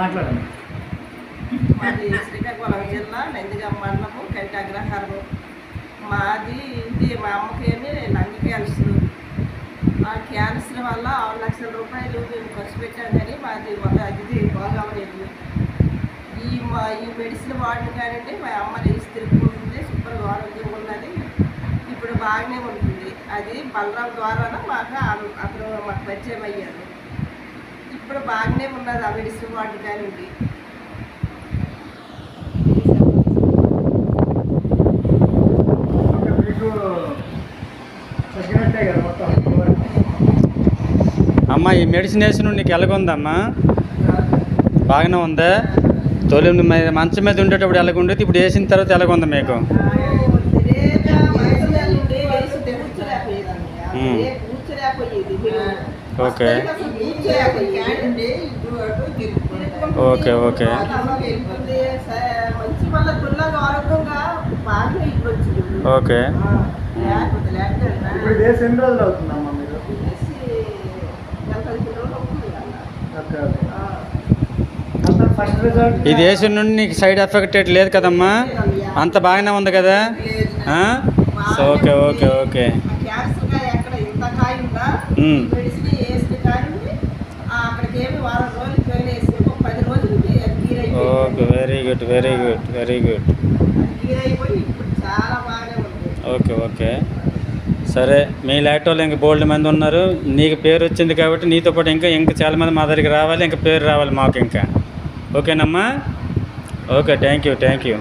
మాట్లాడండి. మాది శ్రీకాకుళం జిల్లా నందిగా మండలము కంటగ్రహారం. మాది ఇది మా అమ్మకేమి లంగ్ క్యాన్సర్. ఆ క్యాన్సర్ వల్ల ఆరు లక్షల రూపాయలు మేము ఖర్చు పెట్టాం కానీ మాది ఒక ఇది బాగవలేదు ఈ మా ఈ మెడిసిన్ వాడిన కానీ మా అమ్మ లేచి తిరుగుతుంది సూపర్ ఆరోగ్యంగా ఉన్నది ఇప్పుడు బాగానే ఉంటుంది. అది బలరాం ద్వారా మాకు అతను మాకు పరిచయం అయ్యారు. ఇప్పుడు బాగానే ఉన్నది ఆ మెడిసిన్ తగ్గినట్టే కదా మొత్తం అమ్మ ఈ మెడిసిన్ వేసిన నీకు ఎలాగుందమ్మా? బాగానే ఉందా. తొలి మంచం మీద ఉండేటప్పుడు ఎలాగ ఉండేది ఇప్పుడు వేసిన తర్వాత ఎలాగుంది మీకు? ఓకే. Okay okay. ఓకే ఇప్పుడు వేసి ఎన్ని రోజులు అవుతుందమ్మా మీరు? వేసి రిజల్ట్ ఇది వేసిన నుండి నీకు సైడ్ ఎఫెక్ట్ ఏటి లేదు కదమ్మా? అంత బాగానే ఉంది కదా? ఆ? So okay okay okay. Medicine వేసిన అక్కడికి ఏమి వారం రోజులు వేసి ఒక పది okay very good very good very good okay okay. సరే మీ లాంటి వాళ్ళు ఇంకా బోల్డ్ మంది ఉన్నారు. నీకు పేరు వచ్చింది కాబట్టి నీతో పాటు ఇంకా ఇంకా చాలామంది మా దగ్గరికి రావాలి ఇంకా పేరు రావాలి మాకు ఇంకా. ఓకేనమ్మా? Okay thank you thank you